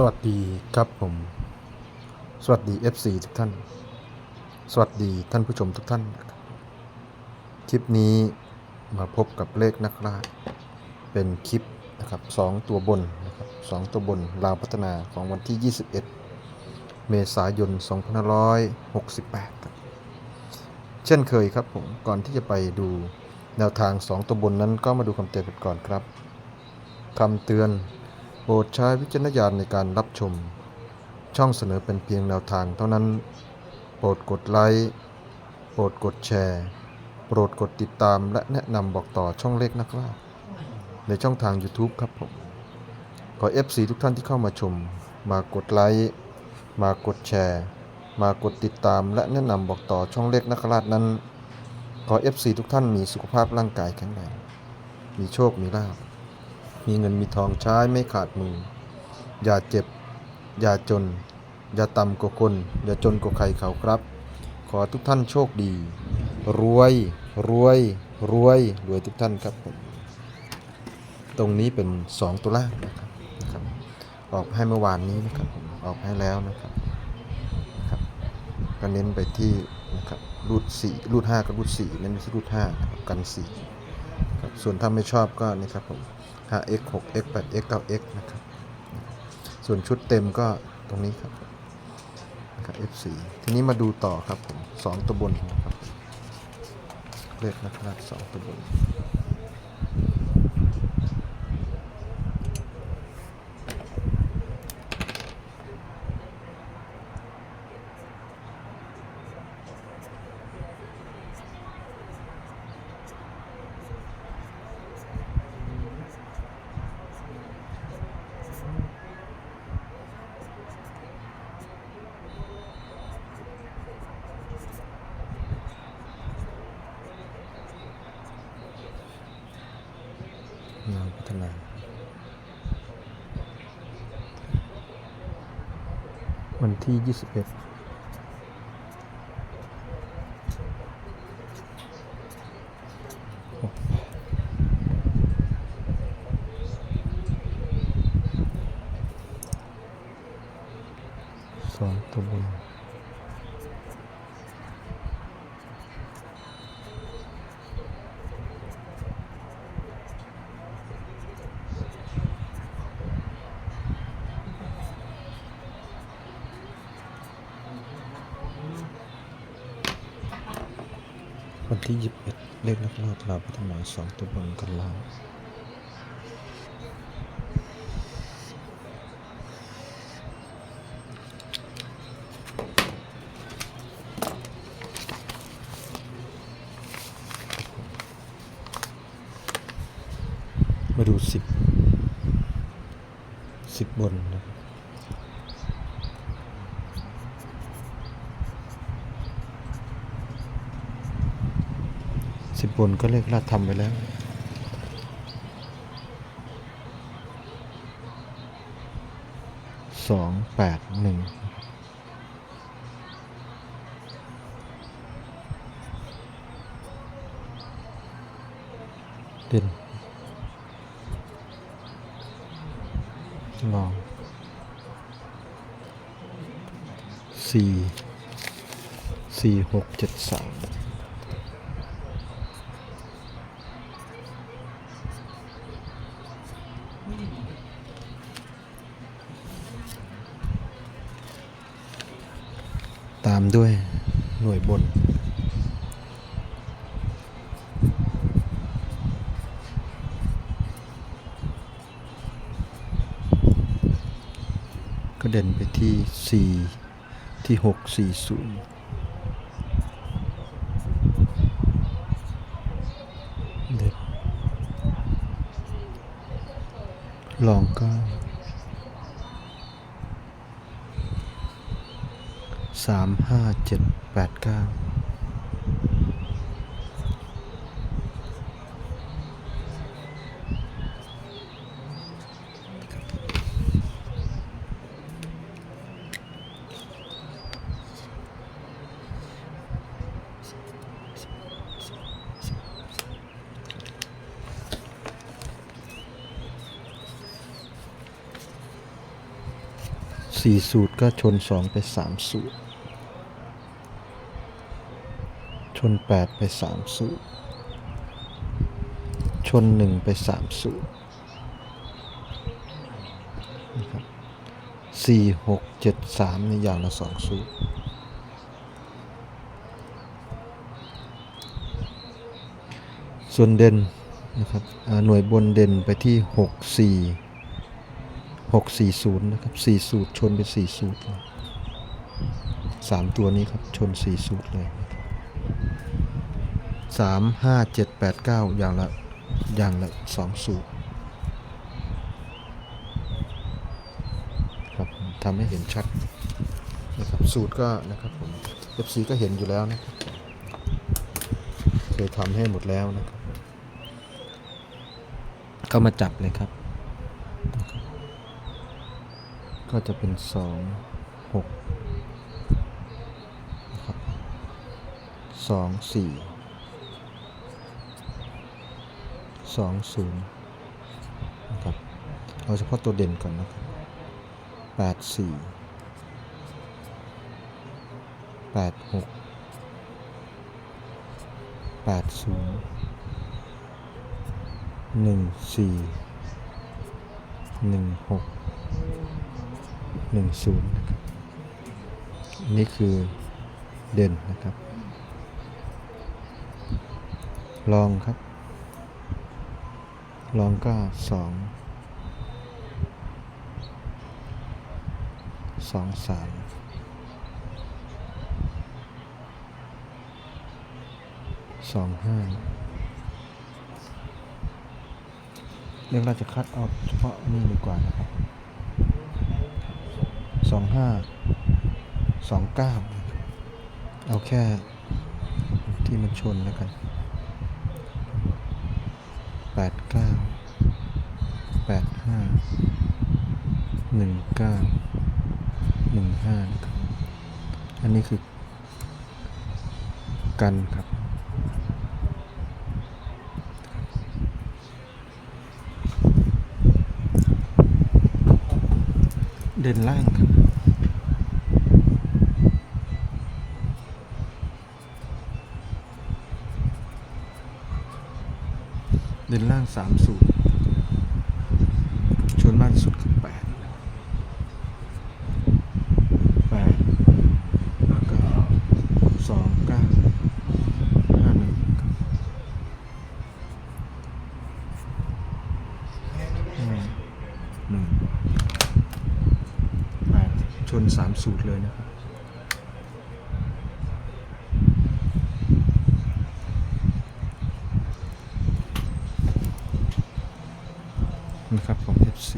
สวัสดีครับผม สวัสดี FC ทุกท่าน สวัสดีท่านผู้ชมทุกท่านครับคลิปนี้มาพบกับเลขนักล่าเป็นคลิปนะครับสองตัวบนนะครับสองตัวบนลาวพัฒนาของวันที่ 21 เมษายน 2568ครับเช่นเคยครับผม ก่อนที่จะไปดูแนวทาง 2 ตัวบนนั้นก็มาดูคำเตือนกันก่อนครับคำเตือน โปรดใช้วิจารณญาณในการรับชม ช่องเสนอเป็นเพียงแนวทางเท่านั้น โปรดกดไลค์โปรดกดแชร์ โปรดกดติดตามและแนะนำบอกต่อช่องเล็กนักล่าในช่องทาง YouTube ครับผม ขอ FC ทุกท่านที่เข้ามาชม มากดไลค์มากดแชร์ มากดติดตามและแนะนำบอกต่อช่องเล็กนักราชนั้น ขอ FC ทุกท่านมีสุขภาพร่างกายแข็งแรงมีโชค มีลาภ มีเงินมีทองใช้ไม่ขาดมือ อย่าเจ็บ อย่าจน อย่าต่ำกว่าคน อย่าจนกว่าใครเขาครับ ขอทุกท่านโชคดี รวย รวย รวย รวยทุกท่านครับผม ตรงนี้เป็น 2ตัวล่านะครับนะครับ ออกให้เมื่อวานนี้นะครับผม ออกให้แล้วนะครับนะครับ ก็เน้นไปที่นะครับรูด4รูด5กับรูด4เน้นไปที่รูด5นะครับกัน4ครับส่วนถ้าไม่ชอบก็นี่ครับผม 5x 6x 8x 9x นะครับ ส่วนชุดเต็มก็ตรงนี้ครับนะครับ F4 ทีนี้มาดูต่อครับผมสองตัวบนนะครับ เลขนะครับสองตัวบน งานพัฒนาวันที่ 21 ที่ 21 เลขนักลาดลาวพัฒนาสองตัวบนกันล่างมาดูสิบสิบบนนะครับ สิบบนก็เลขลาดทำไปแล้ว สองแปดหนึ่งเด่นลองสี่สี่หกเจ็ดสามามด้วยหน่วยบน ก็เด่นไปที่ 4 ที่ 6 4 0เด็ดลองก้ สามห้าเจ็ดแปดเก้า4สูตรก็ชนสองไปสามสูตร นแปดไปสามสูตร ชนหนึ่งไปสามสูตรนะครับสี่หกเจ็ดสามในอย่างละสองสูตรส่วนเด่นนะครับหน่วยบนเด่นไปที่หกสี่หกสี่ศูนย์นะครับสี่สูตร ชนไปสี่สูตรเลยสามตัวนี้ครับ ชนสี่สูตรเลย สามห้าเจ็ดแปดเก้าอย่างละอย่างละสองสูตรครับทำให้เห็นชัดนะครับสูตรก็นะครับผม FC ก็เห็นอยู่แล้วนะครับเคยทำให้หมดแล้วนะครับก็มาจับเลยครับ ก็จะเป็นสองหกนะครับ สองสี่สองศูนย์นะครับเอาเฉพาะตัวเด่นก่อนนะครับแปดสี่แปดหกแปดศูนย์หนึ่งสี่หนึ่งหกหนึ่งศูนย์นะครับนี่คือเด่นนะครับ ลองครับ ลองก็สองสองสามสองห้าเรื่องเราจะคัดเอาเฉพาะนี่ดีกว่านะครับสองห้าสองเก้าเอาแค่ที่มันชนแล้วกัน แปดเก้าแปดห้าหนึ่งเก้าหนึ่งห้าครับอันนี้คือกันครับ เด่นล่างครับ เด่นล่างสามสูตรชว นมากที่สุดคือแปดแปดแล้วก็สองเก้าห้าหนึ่งหนึ่งแปดชนสามสูตรเลยนะครับนะครับของ F4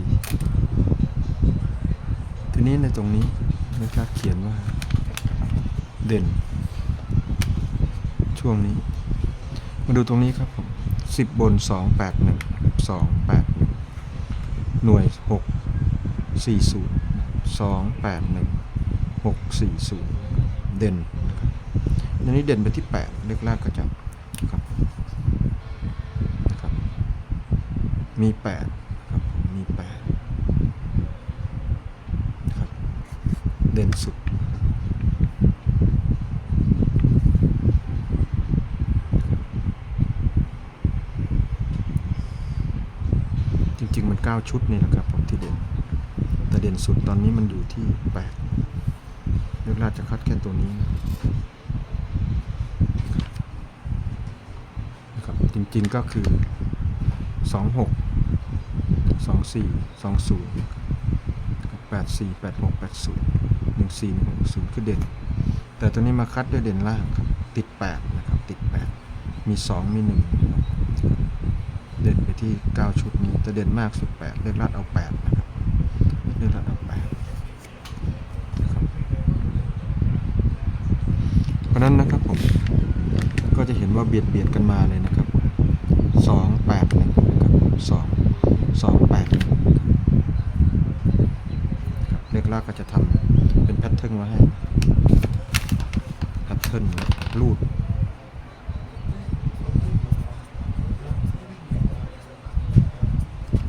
ทีนี้ในตรงนี้นะครับเขียนว่า เด่น ช่วงนี้ มาดูตรงนี้ครับผมสิบบนสองแปดหนึ่งสองแปดหนึ่งหน่วยหกสี่ศูนย์สองแปดหนึ่งหกสี่ศูนย์เด่นนะครับอันนี้เด่นไปที่แปดเลขแรกก็จะครับนะครับมีแปดครับผมมีแปดครับ เด่นสุด จริงๆมัน 9 ชุดนี่แหละครับผมที่เด่น แต่เด่นสุดตอนนี้มันอยู่ที่8เลือกราจะคัดแค่ตัวนี้นะครับจริงๆก็คือ 26 24 20 84 86 80 14 10คือเด่น แต่ตัวนี้มาคัดด้วยเด่นล่างครับ ติด8นะครับ ติด8มี2มี1นะครับเด่นไปที่9ชุดนี้แต่เด่นมากสุด8เลือกลาดเอา8นะครับเลือกลาดเอา8นะครับเพราะนั้นนะครับผมก็จะเห็นว่าเบียดเบียดกันมาเลยนะครับ2 8 1นะครับ2 2 8 1นะครับเลือกลากก็จะทำ แพทเทิร์นมาให้แพทเทิร์นรูด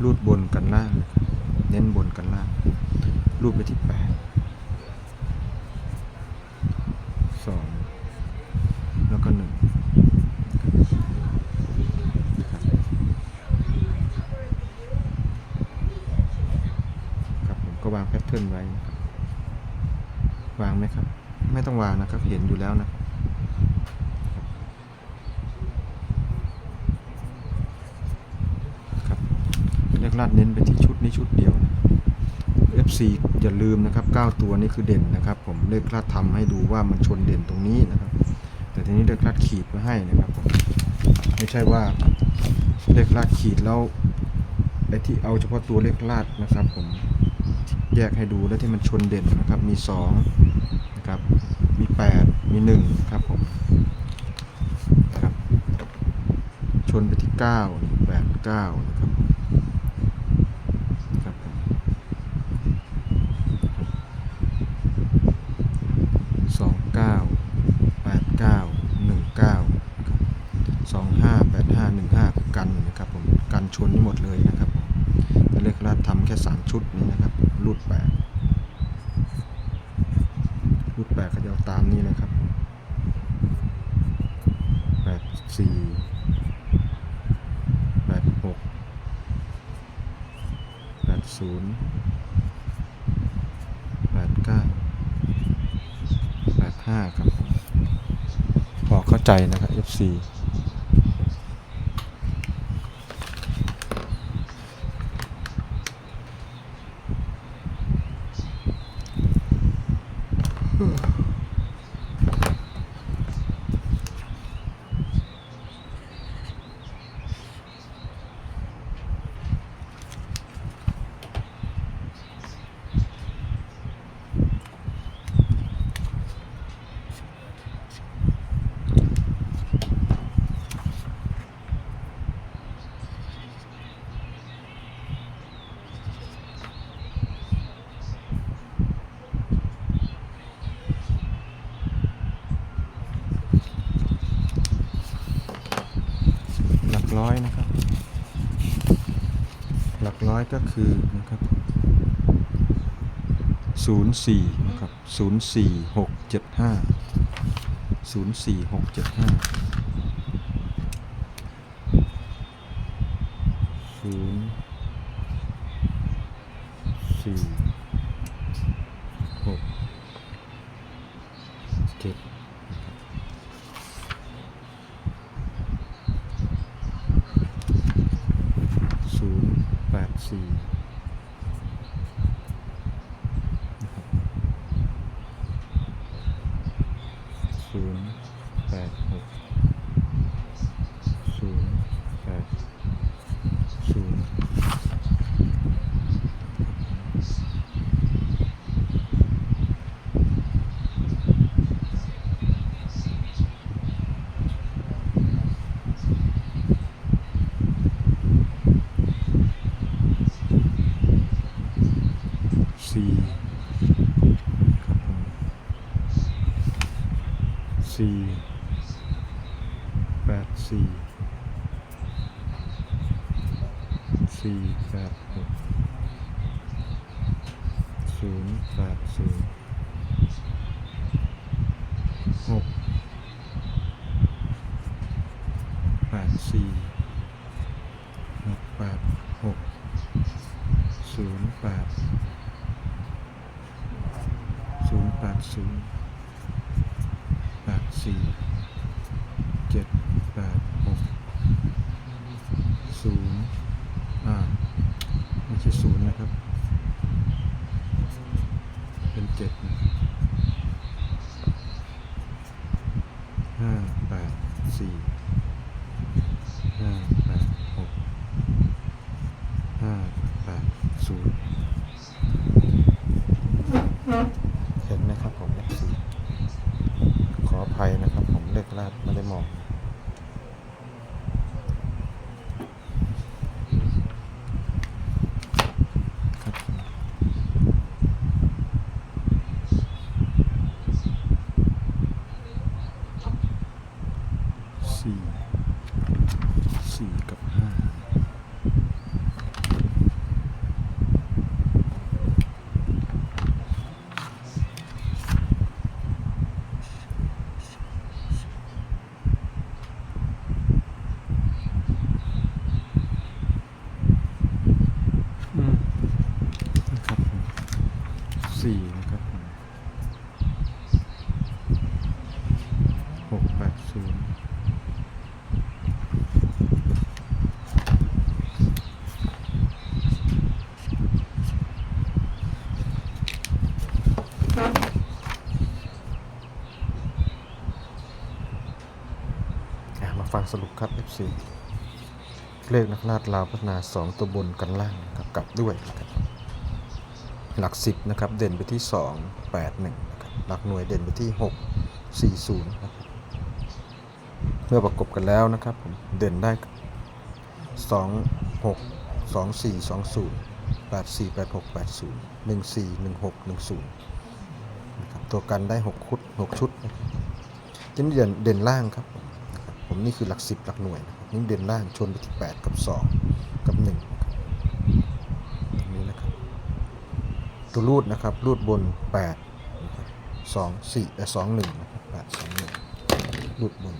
รูดบนกันล่าง เน้นบนกันล่าง รูดไปที่แปด วางแพทเทิร์นไว้นะครับ วางไหมครับ ไม่ต้องวางนะครับเห็นอยู่แล้วนะครับครับเลขลาดเน้นไปที่ชุดนี้ชุดเดียวนะ FC อย่าลืมนะครับ 9 ตัวนี้คือเด่นนะครับ ผมเลขลาดทำให้ดูว่ามันชนเด่นตรงนี้นะครับ แต่ทีนี้เลขลาดขีดไว้ให้นะครับผมไม่ใช่ว่าเลขลาดขีดแล้วไอ้ที่เอาเฉพาะตัวเลขลาดนะครับ ผมแยกให้ดูแล้วที่มันชนเด่นนะครับ มี2นะครับ มี8มี1ครับผมครับชนไปที่9 8 9นะครับครับผมสองเก้าแปดเก้าหนึ่งเก้าครับสองห้าแปดห้าหนึ่งห้ากันนะครับผมกันชนนี่หมดเลยนะครับผมเลขรัดทำแค่สามชุดนี้นะครับรูดแปดก็จะเอาตามนี้เลยครับแปดสี่แปดหกแปดศูนย์แปดเก้า แปด ห้าครับ พอเข้าใจนะครับ FC ก็คือนะครับ04นะครับ04675 04675 0 ศูนย์แปดศูนย์หกแปดสี่หกแปดหกศูนย์แปด ศูนย์แปดศูนย์แปดสี่เจ็ดแปดหกศูนย์อ่าไม่ใช่ศูนย์นะครับ เป็นเจ็ดนะครับห้าแปดสี่ห้าแปดหกห้าแปดศูนย์ เห็นไหมครับผม F4 ขออภัยนะครับผมเลขลาดไม่ได้มอง ครับผม สี่สี่กับห้า สี่นะครับผมหกแปดศูนย์อะมาฟัง สรุปครับ FC เลขนักลาดลาวพัฒนา 2 ตัวบนกันล่างนะครับกลับด้วยนะครับหลัก 10 นะครับ เด่นไปที่ 2 8 1นะครับหลักหน่วยเด่นไปที่ 6 4 0นะครับเมื่อประกบกันแล้วนะครับผมเด่นได้ 2 6 2 4 2 0 8 4 8 6 8 0 1 4 1 6 1 0นะครับตัวกันได้ 6 ชุด6ชุดนะครับทีนี้เด่นเด่นล่างครับ ผมนี่คือหลัก 10 หลักหน่วยนะครับนี่เด่นล่างชนไปที่ 8 กับ 2 กับ1นะครับตรงนี้นะครับตัวรูดนะครับรูดบน8นะครับสองสี่แต่สองหนึ่งนะครับแปดสองหนึ่งรูดบน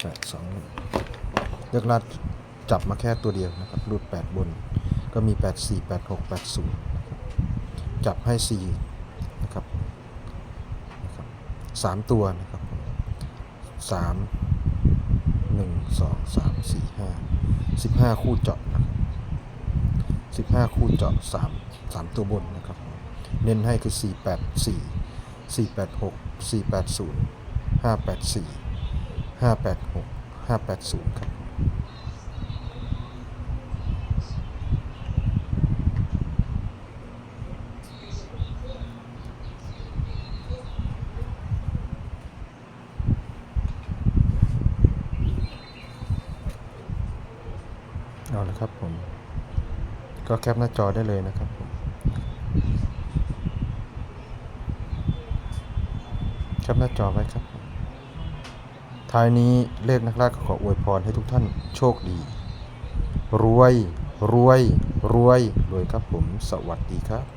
แปดสองหนึ่งเลือกลัดจับมาแค่ตัวเดียวนะครับรูดแปดบนก็มีแปดสี่แปดหกแปดศูนย์จับให้สี่นะครับ นะครับสามตัวนะครับผมสามหนึ่งสองสามสี่ห้าสิบห้าคู่เจาะนะครับสิบห้าคู่เจาะสามสามตัวบนนะครับ เน้นให้คือสี่แปดสี่สี่แปดหกสี่แปดศูนย์ห้าแปดสี่ห้าแปดหกห้าแปดศูนย์ครับ เอาละครับผม ก็แคปหน้าจอได้เลยนะครับแคปหน้าจอไว้ครับ ท้ายนี้เลขนักล่าก็ขออวยพรให้ทุกท่านโชคดี รวย รวย รวย รวยครับผม สวัสดีครับ